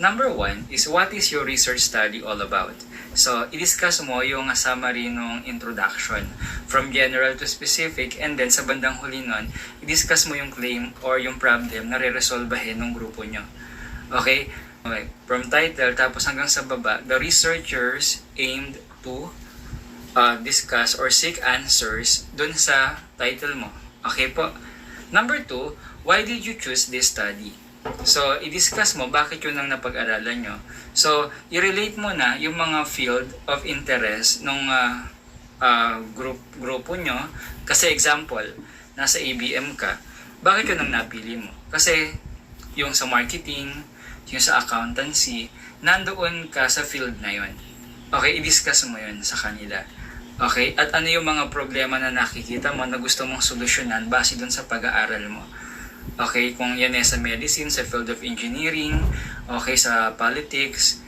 number one is what is your research study all about? So, i-discuss mo yung summary ng introduction from general to specific and then sa bandang huli nun, i-discuss mo yung claim or yung problem na re-resolvahin ng grupo nyo. Okay? okay? From title, tapos hanggang sa baba, the researchers aimed to uh, discuss or seek answers dun sa title mo. Okay po? Number two, why did you choose this study? So, i-discuss mo bakit yun ang napag-aralan nyo. So, i-relate mo na yung mga field of interest nung uh, uh, group, grupo nyo. Kasi example, nasa ABM ka, bakit yun ang napili mo? Kasi yung sa marketing, yung sa accountancy, nandoon ka sa field na yun. Okay, i-discuss mo yun sa kanila. Okay, at ano yung mga problema na nakikita mo na gusto mong solusyonan base dun sa pag-aaral mo. Okay, kung yan ay sa medicine, sa field of engineering, okay, sa politics,